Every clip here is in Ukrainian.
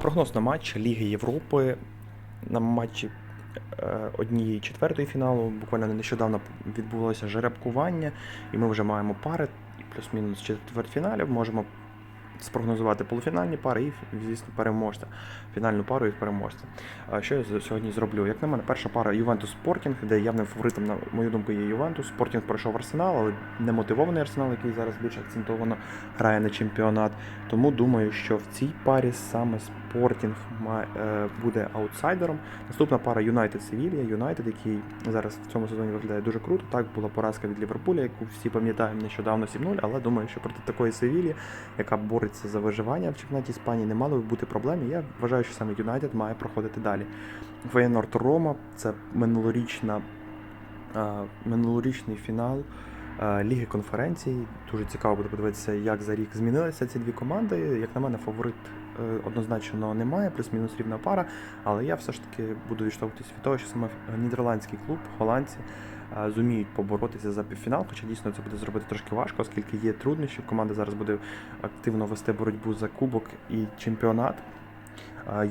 Прогноз на матч Ліги Європи на матчі е, однієї четвертої фіналу. Буквально нещодавно відбулося жеребкування, і ми вже маємо пари, плюс-мінус четвертьфіналів. Можемо спрогнозувати полуфінальні пари і, звісно, переможця. Фінальну пару і переможця. Що я сьогодні зроблю? Як на мене, перша пара Ювентус Спортінг, де явним фаворитом, на мою думку, є Ювентус. Спортінг пройшов Арсенал, але не мотивований Арсенал, який зараз більш акцентовано грає на чемпіонат. Тому думаю, що в цій парі саме Спортінг ма- е, буде аутсайдером. Наступна пара Юнайтед Севілія. Юнайтед, який зараз в цьому сезоні виглядає дуже круто. Так була поразка від Ліверпуля, яку всі пам'ятаємо нещодавно 7-0, але думаю, що проти такої Севілії, яка бореться за виживання в чемпіонаті Іспанії, не мало би бути проблем. Я вважаю, що саме Юнайтед має проходити далі. Фейнорд Рома це минулорічна, е, минулорічний фінал. Е, Ліги конференцій. Дуже цікаво буде подивитися, як за рік змінилися ці дві команди. Як на мене, фаворит е, однозначно немає, плюс-мінус рівна пара. Але я все ж таки буду відштовхуватися від того, що саме нідерландський клуб, голландці, е, зуміють поборотися за півфінал. Хоча дійсно це буде зробити трошки важко, оскільки є труднощі. Команда зараз буде активно вести боротьбу за кубок і чемпіонат.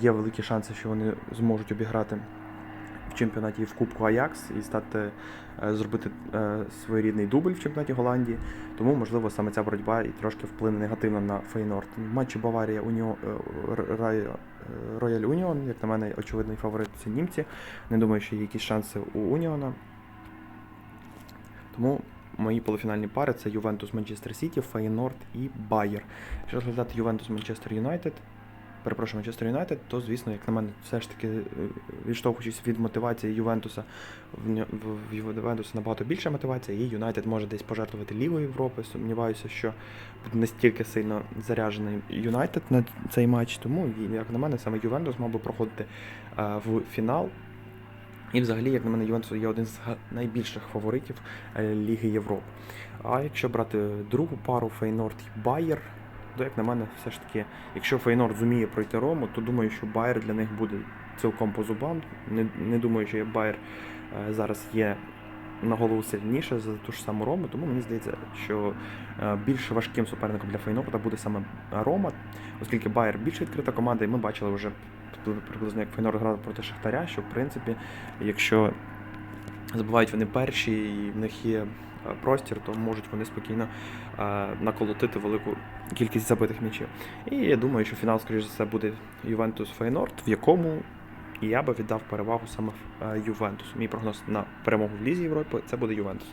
Є великі шанси, що вони зможуть обіграти чемпіонаті в Кубку Аякс і стати е, зробити е, своєрідний дубль в чемпіонаті Голландії. Тому, можливо, саме ця боротьба і трошки вплине негативно на Фейнорд. Матчі Баварія Рояль Уніон, як на мене, очевидний фаворит це німці. Не думаю, що є якісь шанси у Уніона. Тому мої полуфінальні пари це Ювентус Манчестер Сіті, Фейнорд і Байер. Якщо розглядати Ювентус Манчестер Юнайтед, перепрошую, Манчестер Юнайтед, то, звісно, як на мене, все ж таки, е, відштовхуючись від мотивації Ювентуса, в, Ювентуса набагато більша мотивація, і Юнайтед може десь пожертвувати Лігою Європи. Сумніваюся, що буде настільки сильно заряджений Юнайтед на цей матч. Тому, як на мене, саме Ювентус мав би проходити е, в фінал. І взагалі, як на мене, Ювентус є один з найбільших фаворитів е, Ліги Європи. А якщо брати другу пару Фейнорд і Байер, то як на мене, все ж таки, якщо Фейнорд зуміє пройти Рому, то думаю, що Байер для них буде цілком по зубам. Не, не думаю, що Байер е, зараз є на голову сильніше за ту ж саму Рому, тому мені здається, що е, більш важким суперником для Фейнорда буде саме Рома, оскільки Байер більш відкрита команда, і ми бачили вже приблизно як Фейнорд грав проти Шахтаря, що в принципі, якщо забувають вони перші, і в них є простір, то можуть вони спокійно е, наколотити велику кількість забитих м'ячів. І я думаю, що фінал, скоріш за все, буде Ювентус Фейнорд, в якому я би віддав перевагу саме е, Ювентусу. Мій прогноз на перемогу в Лізі Європи це буде Ювентус.